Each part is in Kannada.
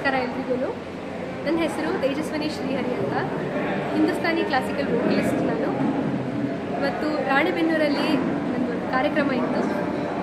ನಮಸ್ಕಾರ ಎಲ್ರಿಗೂ. ನನ್ನ ಹೆಸರು ತೇಜಸ್ವಿನಿ ಶ್ರೀಹರಿ ಅಂತ. ಹಿಂದೂಸ್ತಾನಿ ಕ್ಲಾಸಿಕಲ್ ವೋಕಲಿಸ್ಟ್ ನಾನು. ಇವತ್ತು ರಾಣೆಬೆನ್ನೂರಲ್ಲಿ ಒಂದು ಕಾರ್ಯಕ್ರಮ ಇತ್ತು.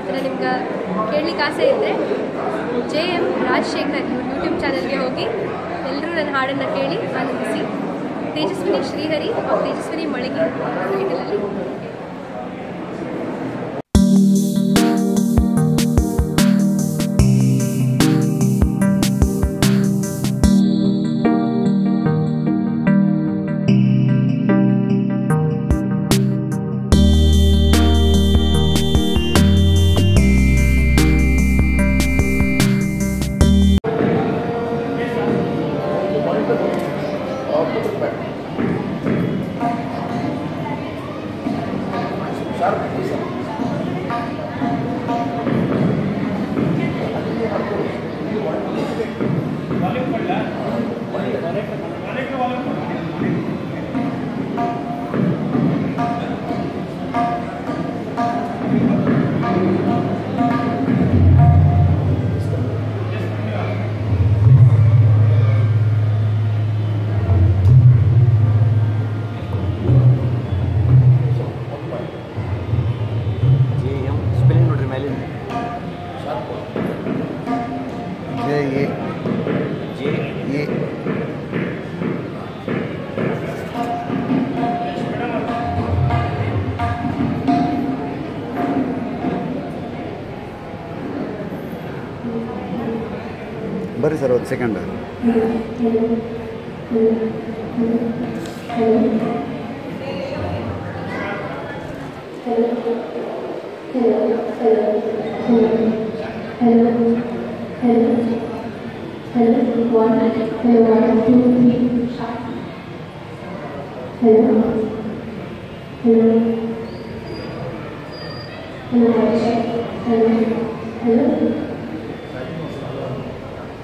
ಅದನ್ನು ನಿಮ್ಗೆ ಕೇಳಲಿಕ್ಕೆ ಆಸೆ ಇದ್ದರೆ ಜೆ ಎಂ ರಾಜಶೇಖರ್ ಯೂಟ್ಯೂಬ್ ಚಾನಲ್ಗೆ ಹೋಗಿ ಎಲ್ಲರೂ ನನ್ನ ಹಾಡನ್ನು ಕೇಳಿ ಆನಂದಿಸಿ. ತೇಜಸ್ವಿನಿ ಶ್ರೀಹರಿ ಹಾಗೂ ತೇಜಸ್ವಿನಿ ಮಳಿಗೆ Open the back. ಬರ್ರಿ ಸರ್ ಒಂದು ಸೆಕೆಂಡ್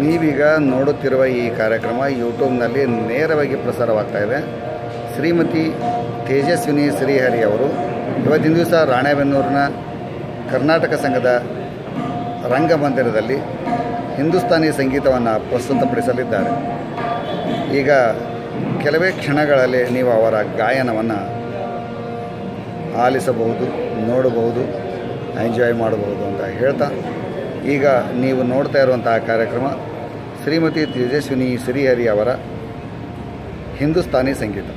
ನೀವೀಗ ನೋಡುತ್ತಿರುವ ಈ ಕಾರ್ಯಕ್ರಮ ಯೂಟ್ಯೂಬ್ನಲ್ಲಿ ನೇರವಾಗಿ ಪ್ರಸಾರವಾಗ್ತಾ ಇದೆ. ಶ್ರೀಮತಿ ತೇಜಸ್ವಿನಿ ಶ್ರೀಹರಿ ಅವರು, ಇವತ್ತಿನ ದಿವಸ ರಾಣೆಬೆನ್ನೂರಿನ ಕರ್ನಾಟಕ ಸಂಘದ ರಂಗಮಂದಿರದಲ್ಲಿ ಹಿಂದೂಸ್ತಾನಿ ಸಂಗೀತವನ್ನು ಪ್ರಸ್ತುತಪಡಿಸಲಿದ್ದಾರೆ. ಈಗ ಕೆಲವೇ ಕ್ಷಣಗಳಲ್ಲಿ ನೀವು ಅವರ ಗಾಯನವನ್ನು ಆಲಿಸಬಹುದು, ನೋಡಬಹುದು, ಎಂಜಾಯ್ ಮಾಡಬಹುದು ಅಂತ ಹೇಳ್ತಾ ಈಗ ನೀವು ನೋಡ್ತಾ ಇರುವಂತಹ ಕಾರ್ಯಕ್ರಮ ಶ್ರೀಮತಿ ತೇಜಸ್ವಿನಿ ಶ್ರೀಹರಿ ಅವರ ಹಿಂದೂಸ್ತಾನಿ ಸಂಗೀತ.